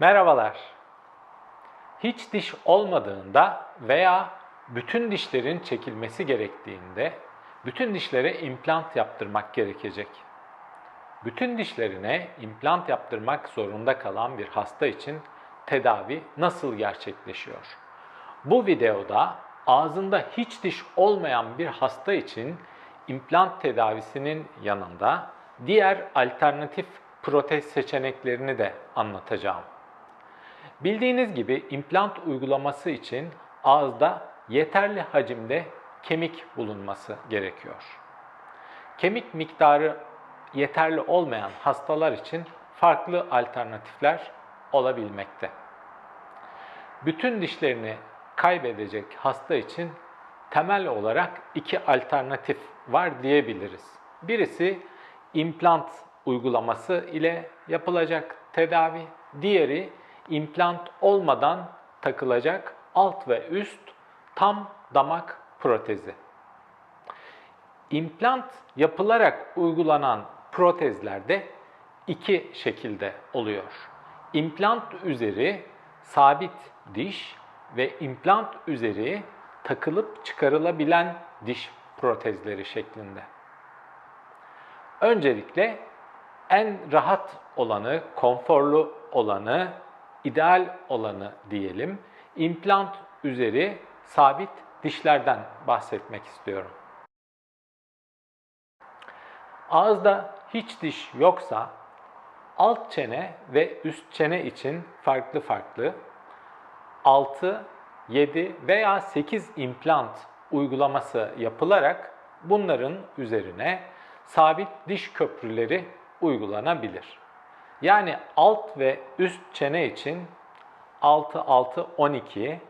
Merhabalar. Hiç diş olmadığında veya bütün dişlerin çekilmesi gerektiğinde bütün dişlere implant yaptırmak gerekecek. Bütün dişlerine implant yaptırmak zorunda kalan bir hasta için tedavi nasıl gerçekleşiyor? Bu videoda ağzında hiç diş olmayan bir hasta için implant tedavisinin yanında diğer alternatif protez seçeneklerini de anlatacağım. Bildiğiniz gibi implant uygulaması için ağızda yeterli hacimde kemik bulunması gerekiyor. Kemik miktarı yeterli olmayan hastalar için farklı alternatifler olabilmekte. Bütün dişlerini kaybedecek hasta için temel olarak iki alternatif var diyebiliriz. Birisi implant uygulaması ile yapılacak tedavi, diğeri implant olmadan takılacak alt ve üst tam damak protezi. İmplant yapılarak uygulanan protezlerde iki şekilde oluyor. İmplant üzeri sabit diş ve implant üzeri takılıp çıkarılabilen diş protezleri şeklinde. Öncelikle en rahat olanı, konforlu olanı, ideal olanı diyelim. İmplant üzeri sabit dişlerden bahsetmek istiyorum. Ağızda hiç diş yoksa alt çene ve üst çene için farklı farklı 6, 7 veya 8 implant uygulaması yapılarak bunların üzerine sabit diş köprüleri uygulanabilir. Yani alt ve üst çene için 6, 6, 12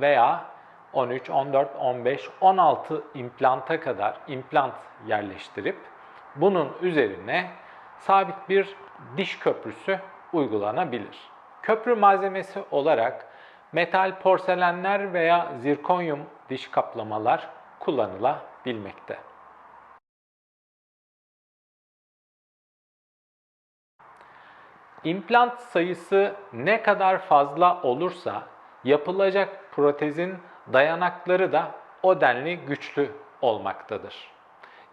veya 13, 14, 15, 16 implanta kadar implant yerleştirip bunun üzerine sabit bir diş köprüsü uygulanabilir. Köprü malzemesi olarak metal porselenler veya zirkonyum diş kaplamalar kullanılabilmekte. İmplant sayısı ne kadar fazla olursa yapılacak protezin dayanakları da o denli güçlü olmaktadır.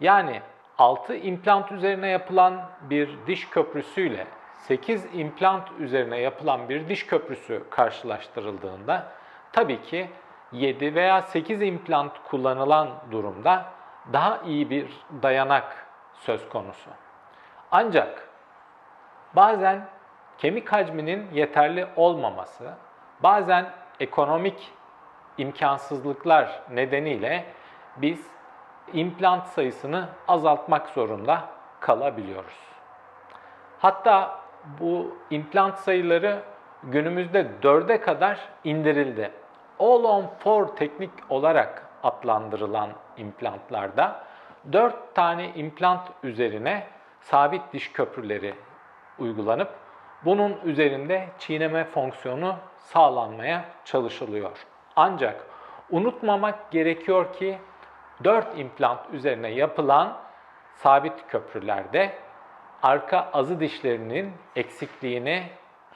Yani 6 implant üzerine yapılan bir diş köprüsüyle 8 implant üzerine yapılan bir diş köprüsü karşılaştırıldığında tabii ki 7 veya 8 implant kullanılan durumda daha iyi bir dayanak söz konusu. Ancak bazen kemik hacminin yeterli olmaması, bazen ekonomik imkansızlıklar nedeniyle biz implant sayısını azaltmak zorunda kalabiliyoruz. Hatta bu implant sayıları günümüzde 4'e kadar indirildi. All on 4 teknik olarak adlandırılan implantlarda 4 tane implant üzerine sabit diş köprüleri uygulanıp bunun üzerinde çiğneme fonksiyonu sağlanmaya çalışılıyor. Ancak unutmamak gerekiyor ki 4 implant üzerine yapılan sabit köprülerde arka azı dişlerinin eksikliğini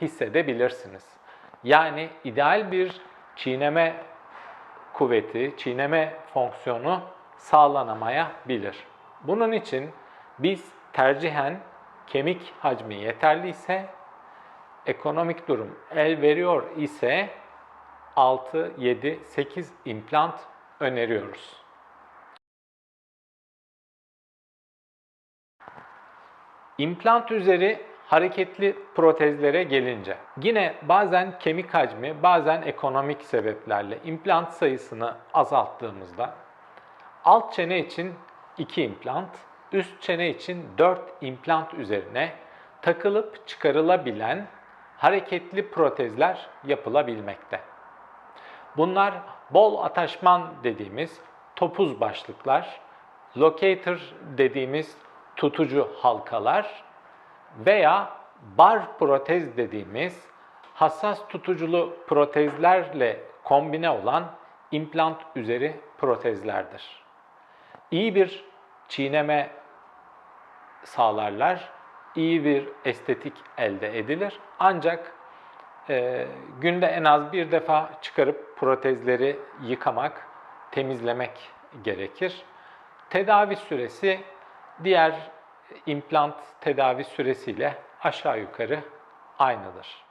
hissedebilirsiniz. Yani ideal bir çiğneme kuvveti, çiğneme fonksiyonu sağlanamayabilir. Bunun için biz tercihen kemik hacmi yeterliyse, ekonomik durum el veriyor ise 6, 7, 8 implant öneriyoruz. İmplant üzeri hareketli protezlere gelince yine bazen kemik hacmi, bazen ekonomik sebeplerle implant sayısını azalttığımızda alt çene için 2 implant, üst çene için 4 implant üzerine takılıp çıkarılabilen hareketli protezler yapılabilmekte. Bunlar bol ataşman dediğimiz topuz başlıklar, locator dediğimiz tutucu halkalar veya bar protez dediğimiz hassas tutuculu protezlerle kombine olan implant üzeri protezlerdir. İyi bir çiğneme sağlarlar, iyi bir estetik elde edilir. Ancak Ee, günde en az bir defa çıkarıp protezleri yıkamak, temizlemek gerekir. Tedavi süresi diğer implant tedavi süresiyle aşağı yukarı aynıdır.